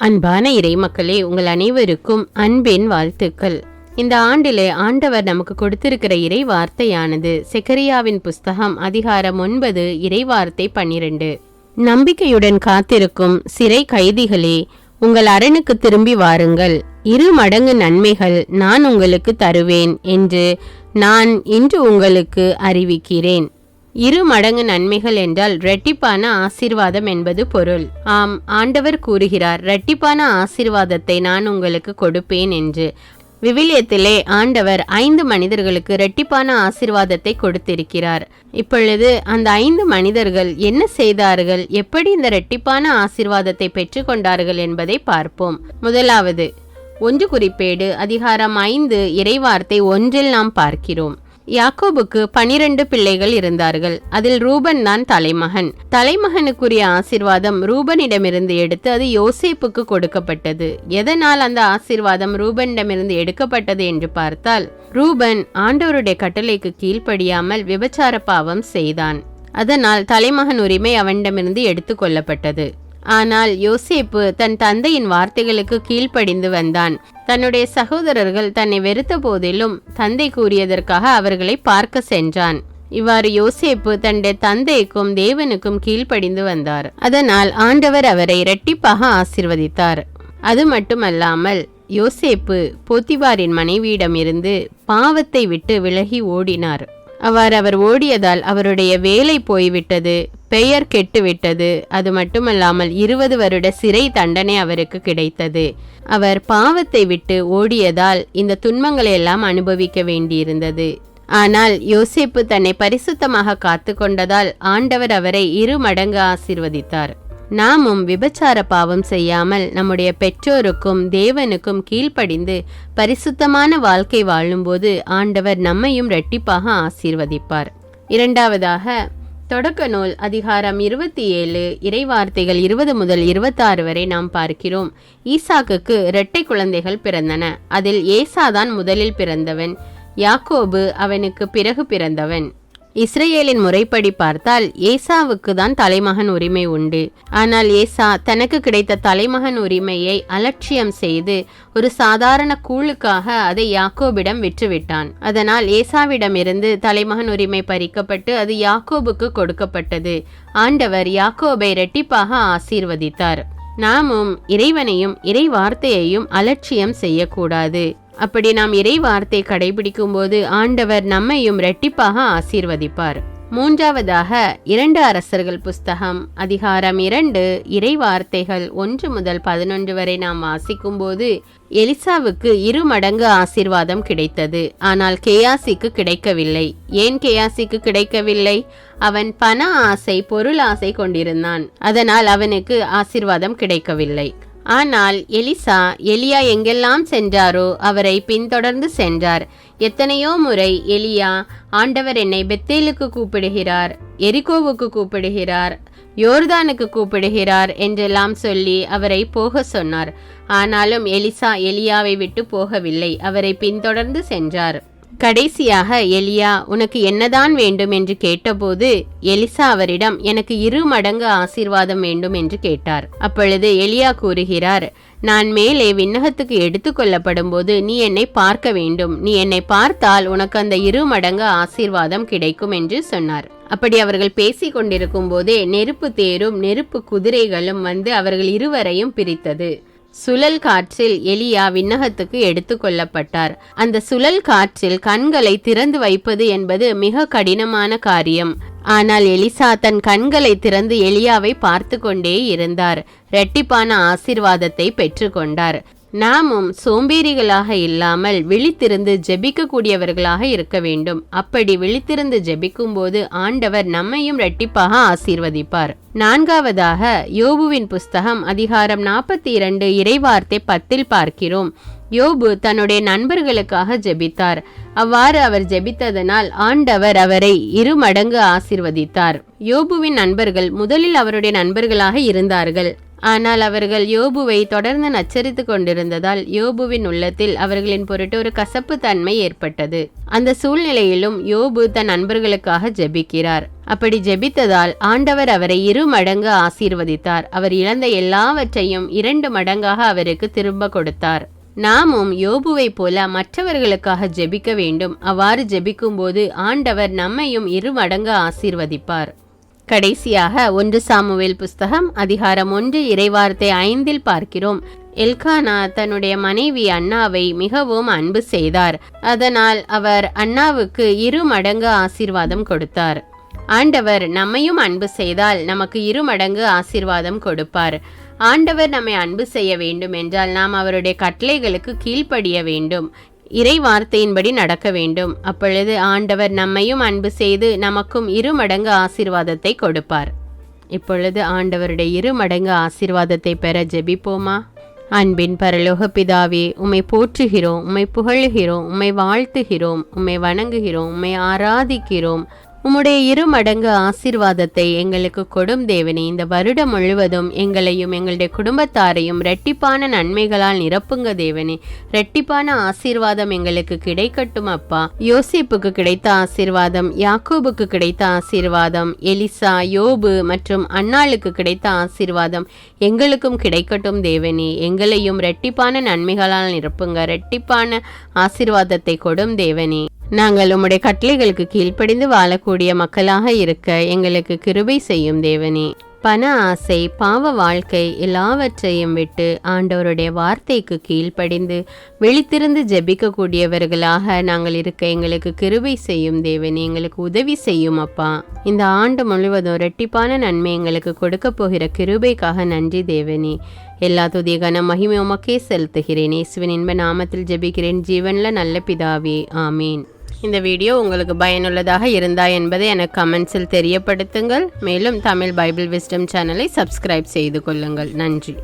அன்பான இறைமக்களே உங்கள் அனைவருக்கும் அன்பின் வாழ்த்துக்கள். இந்த ஆண்டிலே ஆண்டவர் நமக்கு கொடுத்திருக்கிற இறை வார்த்தையானது செக்கரியாவின் புஸ்தகம் அதிகாரம் ஒன்பது இறை வார்த்தை பன்னிரண்டு. நம்பிக்கையுடன் காத்திருக்கும் சிறை கைதிகளே உங்கள் அரணுக்கு திரும்பி வாருங்கள். இரு மடங்கு நன்மைகள் நான் உங்களுக்கு தருவேன் என்று நான் இன்று உங்களுக்கு அறிவிக்கிறேன். இரு மடங்கு நன்மைகள் என்றால் இரட்டிப்பான ஆசீர்வாதம் என்பது பொருள். ஆம் ஆண்டவர் கூறுகிறார் இரட்டிப்பான ஆசீர்வாதத்தை நான் உங்களுக்கு கொடுப்பேன் என்று. விவிலியத்திலே ஆண்டவர் ஐந்து மனிதர்களுக்கு இரட்டிப்பான ஆசிர்வாதத்தை கொடுத்திருக்கிறார். இப்பொழுது அந்த ஐந்து மனிதர்கள் என்ன செய்தார்கள்? எப்படி இந்த இரட்டிப்பான ஆசிர்வாதத்தை பெற்றுக்கொண்டார்கள் என்பதை பார்ப்போம். முதலாவது ஒன்று குறிப்பேடு அதிகாரம் ஐந்து இறைவார்த்தை ஒன்றில் நாம் பார்க்கிறோம். யாக்கோபுக்கு பனிரெண்டு பிள்ளைகள் இருந்தார்கள். அதில் ரூபன் தான் தலைமகன். தலைமகனுக்குரிய ஆசிர்வாதம் ரூபனிடமிருந்து எடுத்து அது யோசேப்புக்கு கொடுக்கப்பட்டது. எதனால் அந்த ஆசிர்வாதம் ரூபனிடமிருந்து எடுக்கப்பட்டது என்று பார்த்தால் ரூபன் ஆண்டவருடைய கட்டளைக்கு கீழ்ப்படியாமல் விபச்சார பாவம் செய்தான். அதனால் தலைமகன் உரிமை அவனிடமிருந்து எடுத்துக்கொள்ளப்பட்டது ஆனால் யோசேப்பு தன் தந்தையின் வார்த்தைகளுக்கு கீழ்ப்படிந்து வந்தான். தன்னுடைய சகோதரர்கள் தன்னை வெறுத்த போதிலும் தந்தை கூறியதற்காக அவர்களை பார்க்க சென்றான். இவ்வாறு யோசேப்பு தன்னுடைய தந்தைக்கும் தேவனுக்கும் கீழ்ப்படிந்து வந்தார். அதனால் ஆண்டவர் அவரை இரட்டிப்பாக ஆசிர்வதித்தார். அது மட்டுமல்லாமல் யோசேப்பு போத்திவாரின் மனைவியிடமிருந்து பாவத்தை விட்டு விலகி ஓடினார். அவ்வாறு அவர் ஓடியதால் அவருடைய வேலை போய்விட்டது பெயர் கெட்டுவிட்டது. அது மட்டுமல்லாமல் இருபது வருட சிறை தண்டனை அவருக்கு கிடைத்தது. அவர் பாவத்தை விட்டு ஓடியதால் இந்த துன்பங்களை எல்லாம் அனுபவிக்க வேண்டியிருந்தது. ஆனால் யோசேப்பு தன்னை பரிசுத்தமாக காத்து கொண்டதால் ஆண்டவர் அவரை இரு மடங்கு ஆசிர்வதித்தார். நாமும் விபச்சார பாவம் செய்யாமல் நம்முடைய பெற்றோருக்கும் தேவனுக்கும் கீழ்ப்படிந்து பரிசுத்தமான வாழ்க்கை வாழும்போது ஆண்டவர் நம்மையும் இரட்டிப்பாக ஆசீர்வதிப்பார். இரண்டாவதாக தொடக்க நூல் அதிகாரம் இருபத்தி ஏழு இறைவார்த்தைகள் இருபது முதல் இருபத்தாறு வரை நாம் பார்க்கிறோம். ஈசாக்குக்கு இரட்டை குழந்தைகள் பிறந்தன. அதில் ஏசாதான் முதலில் பிறந்தவன். யாக்கோபு அவனுக்கு பிறகு பிறந்தவன். இஸ்ரேலின் முறைப்படி பார்த்தால் ஏசாவுக்கு தான் தலைமகன் உரிமை உண்டு. ஆனால் ஏசா தனக்கு கிடைத்த தலைமகன் உரிமையை அலட்சியம் செய்து ஒரு சாதாரண கூழுக்காக அதை யாக்கோபிடம் விற்றுவிட்டான். அதனால் ஏசாவிடமிருந்து தலைமகன் உரிமை பறிக்கப்பட்டு அது யாக்கோபுக்கு கொடுக்கப்பட்டது. ஆண்டவர் யாக்கோபை இரட்டிப்பாக ஆசீர்வதித்தார். நாமும் இறைவனையும் இறை வார்த்தையையும் அலட்சியம் செய்யக்கூடாது. அப்படி நாம் இறை வார்த்தை கடைபிடிக்கும் போது ஆண்டவர் நம்மையும் இரட்டிப்பாக ஆசீர்வதிப்பார். மூன்றாவதாக இரண்டு அரசர்கள் புஸ்தகம் அதிகாரம் இரண்டு இறை வார்த்தைகள் ஒன்று முதல் பதினொன்று வரை நாம் வாசிக்கும் போது எலிசாவுக்கு இரு மடங்கு ஆசீர்வாதம் கிடைத்தது. ஆனால் கேயாசிக்கு கிடைக்கவில்லை. ஏன் கேயாசிக்கு கிடைக்கவில்லை? அவன் பண ஆசை பொருள் ஆசை கொண்டிருந்தான். அதனால் அவனுக்கு ஆசீர்வாதம் கிடைக்கவில்லை. ஆனால் எலிசா எலியா எங்கெல்லாம் சென்றாரோ அவரை பின்தொடர்ந்து சென்றார். எத்தனையோ முறை எலியா ஆண்டவர் என்னை பெத்தேலுக்கு கூப்பிடுகிறார் எரிகோவுக்கு கூப்பிடுகிறார் யோர்தானுக்கு கூப்பிடுகிறார் என்றெல்லாம் சொல்லி அவரை போக சொன்னார். ஆனாலும் எலிசா எலியாவை விட்டு போகவில்லை அவரை பின்தொடர்ந்து சென்றார். கடைசியாக எலியா உனக்கு என்னதான் வேண்டும்? என்று கேட்டபோது எலிசா அவரிடம் எனக்கு இரு மடங்கு ஆசீர்வாதம் வேண்டும் என்று கேட்டார். அப்பொழுது எலியா கூறுகிறார் நான் மேலே விண்ணகத்துக்கு எடுத்துக்கொள்ளப்படும் போது நீ என்னை பார்க்க வேண்டும். நீ என்னை பார்த்தால் உனக்கு அந்த இரு மடங்கு ஆசீர்வாதம் கிடைக்கும் என்று சொன்னார். அப்படி அவர்கள் பேசிக் கொண்டிருக்கும் போதே நெருப்பு தேரும் நெருப்பு குதிரைகளும் வந்து அவர்கள் இருவரையும் பிரித்தது. சுழல் காற்றில் எலியா விண்ணகத்துக்கு எடுத்து கொள்ளப்பட்டார். அந்த சுழல் காற்றில் கண்களை திறந்து வைப்பது என்பது மிக கடினமான காரியம். ஆனால் எலிசா தன் கண்களை திறந்து எலியாவை பார்த்து கொண்டே இருந்தார். இரட்டிப்பான ஆசிர்வாதத்தை பெற்றுக்கொண்டார் நாமும் சோம்பேறிகளாக இல்லாமல் விழித்திருந்து ஜெபிக்கக்கூடியவர்களாக இருக்க வேண்டும். அப்படி விழித்திருந்து ஜெபிக்கும்போது ஆண்டவர் நம்மையும் இரட்டிப்பாக ஆசீர்வதிப்பார். நான்காவதாக யோபுவின் புஸ்தகம் அதிகாரம் நாற்பத்தி இரண்டு இறைவார்த்தை பத்தில் பார்க்கிறோம். யோபு தன்னுடைய நண்பர்களுக்காக ஜெபித்தார். அவ்வாறு அவர் ஜெபித்ததனால் ஆண்டவர் அவரை இரு மடங்கு ஆசிர்வதித்தார். யோபுவின் நண்பர்கள் முதலில் அவருடைய நண்பர்களாக இருந்தார்கள். ஆனால் அவர்கள் யோபுவை தொடர்ந்து நச்சரித்து கொண்டிருந்ததால் யோபுவின் உள்ளத்தில் அவர்களின் பொருட்டு ஒரு கசப்பு தன்மை ஏற்பட்டது. அந்த சூழ்நிலையிலும் யோபு தன் நண்பர்களுக்காக ஜெபிக்கிறார். அப்படி ஜெபித்ததால் ஆண்டவர் அவரை இரு மடங்கு ஆசீர்வதித்தார். அவர் இழந்த எல்லாவற்றையும் இரண்டு மடங்காக அவருக்கு திரும்ப கொடுத்தார். நாமும் யோபுவைப் போல மற்றவர்களுக்காக ஜெபிக்க வேண்டும். அவ்வாறு ஜெபிக்கும்போது ஆண்டவர் நம்மையும் இரு மடங்கு ஆசீர்வதிப்பார். கடைசியாக ஒன்று சாமுவேல் புஸ்தகம் அதிகாரம் ஒன்று இறைவார்த்தை ஐந்தில் பார்க்கிறோம். எல்கானா தன்னுடைய மனைவி அண்ணாவை மிகவும் அன்பு செய்தார். அதனால் அவர் அண்ணாவுக்கு இரு மடங்கு ஆசீர்வாதம் கொடுத்தார். ஆண்டவர் நம்மையும் அன்பு செய்தால் நமக்கு இரு மடங்கு ஆசீர்வாதம் கொடுப்பார். ஆண்டவர் நம்மை அன்பு செய்ய வேண்டும் என்றால் நாம் அவருடைய கட்டளைகளுக்கு கீழ்ப்படிய வேண்டும். இறை வார்த்தையின்படி நடக்க வேண்டும். அப்பொழுது ஆண்டவர் நம்மையும் அன்பு செய்து நமக்கும் இரு மடங்கு ஆசீர்வாதத்தை கொடுப்பார். இப்பொழுது ஆண்டவருடைய இரு மடங்கு ஆசீர்வாதத்தை பெற ஜெபிப்போமா? அன்பின் பரலோக பிதாவே உம்மை போற்றுகிறோம் உம்மை புகழுகிறோம் உம்மை வாழ்த்துகிறோம் உம்மை வணங்குகிறோம் உம்மை ஆராதிக்கிறோம். உம்முடைய இரு மடங்கு ஆசீர்வாதத்தை எங்களுக்கு கொடும் தேவனே. இந்த வருடம் முழுவதும் எங்களையும் எங்களுடைய குடும்பத்தாரையும் ரெட்டிப்பான நன்மைகளால் நிரப்புங்க தேவனே. ரெட்டிப்பான ஆசீர்வாதம் எங்களுக்கு கிடைக்கட்டும் அப்பா. யோசிப்புக்கு கிடைத்த ஆசீர்வாதம் யாக்கோபுக்கு கிடைத்த ஆசீர்வாதம் எலிசா யோபு மற்றும் அன்னாளுக்கு கிடைத்த ஆசீர்வாதம் எங்களுக்கும் கிடைக்கட்டும் தேவனே. எங்களையும் ரெட்டிப்பான நன்மைகளால் நிரப்புங்க ரெட்டிப்பான ஆசீர்வாதத்தை கொடும் தேவனே. நாங்கள் உம்முடைய கட்டளைகளுக்கு கீழ்ப்படிந்து வாழக்கூடிய மக்களாக இருக்க எங்களுக்கு கிருபை செய்யும் தேவனே. பண ஆசை பாவ வாழ்க்கை எல்லாவற்றையும் விட்டு ஆண்டவருடைய வார்த்தைக்கு கீழ்ப்படிந்து வெளித்திருந்து ஜெபிக்கக்கூடியவர்களாக நாங்கள் இருக்க எங்களுக்கு கிருபை செய்யும் தேவனே எங்களுக்கு உதவி செய்யும் அப்பா. இந்த ஆண்டு முழுவதும் ரெட்டிப்பான நன்மை எங்களுக்கு கொடுக்க போகிற கிருபைக்காக நன்றி தேவனே. எல்லா துதிய கன மகிமை உமக்கே செலுத்துகிறேன். இயேசுவின் இன்ப நாமத்தில் ஜெபிக்கிறேன். ஜீவனில் நல்ல பிதாவே ஆமீன். இந்த வீடியோ உங்களுக்கு பயனுள்ளதாக இருந்தா என்பதை எனக்கு கமெண்ட்ஸில் தெரியப்படுத்துங்கள். மேலும் தமிழ் பைபிள் விஸ்டம் சேனலை சப்ஸ்கிரைப் செய்து கொள்ளுங்கள். நன்றி.